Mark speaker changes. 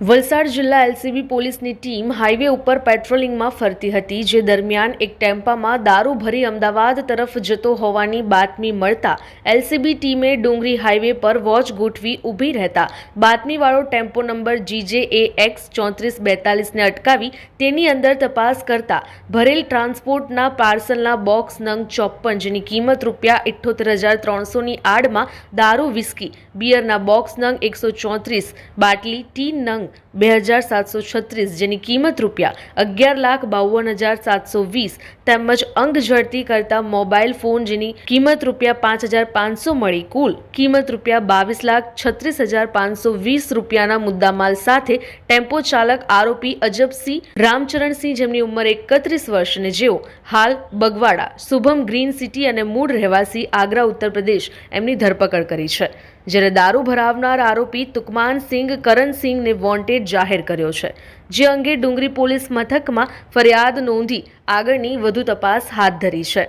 Speaker 1: વલસાડ જિલ્લા એલસીબી પોલીસની team highway ઉપર પેટ્રોલિંગમાં ફરતી હતી, જે દરમિયાન એક ટેમ્પામાં દારૂ ભરી અમદાવાદ તરફ જતો હોવાની બાતમી મળતા એલસીબી ટીમે ડુંગરી હાઈવે પર વોચ ગોઠવી ઊભી રહેતા બાતમીવાળો tempo number GJ A X ચોત્રીસ બેતાલીસને અટકાવી તેની અંદર તપાસ કરતા ભરેલ ટ્રાન્સપોર્ટના પાર્સલના બોક્સ નંગ ચોપ્પન, જેની કિંમત રૂપિયા ઇઠ્ઠોતેર હજાર ત્રણસોની આડમાં દારૂ વિસ્કી, બિયરના બોક્સ નંગ એકસો ચોત્રીસ, બાટલી ટી નંગ બે હજાર સાતસો છત્રીસ, જેની કિંમત રૂપિયા અગિયાર લાખ બાવન હજાર સાતસો વીસ તેમજ અંગ ઝડતી કરતા મોબાઈલ ફોન, જેની કિંમત રૂપિયા પાંચ હજાર પાંચસો મળી કુલ કિંમત રૂપિયા બાવીસ લાખ છત્રીસ હજાર પાંચસો વીસ રૂપિયાના મુદ્દામાલ સાથે ટેમ્પો ચાલક આરોપી અજબસિંહ રામચરણસિંહ, જેમની ઉંમર એકત્રીસ વર્ષ અને જેઓ હાલ બગવાડા, શુભમ ગ્રીન સિટી અને મૂળ રહેવાસી આગ્રા, ઉત્તર પ્રદેશ, એમની ધરપકડ કરી છે. જ્યારે દારૂ ભરાવનાર આરોપી તુકમાન સિંઘ કરણસિંહને વોન્ટેડ જાહેર કર્યો છે, જે અંગે ડુંગરી પોલીસ મથકમાં ફરિયાદ નોંધી આગળની વધુ તપાસ હાથ ધરી છે.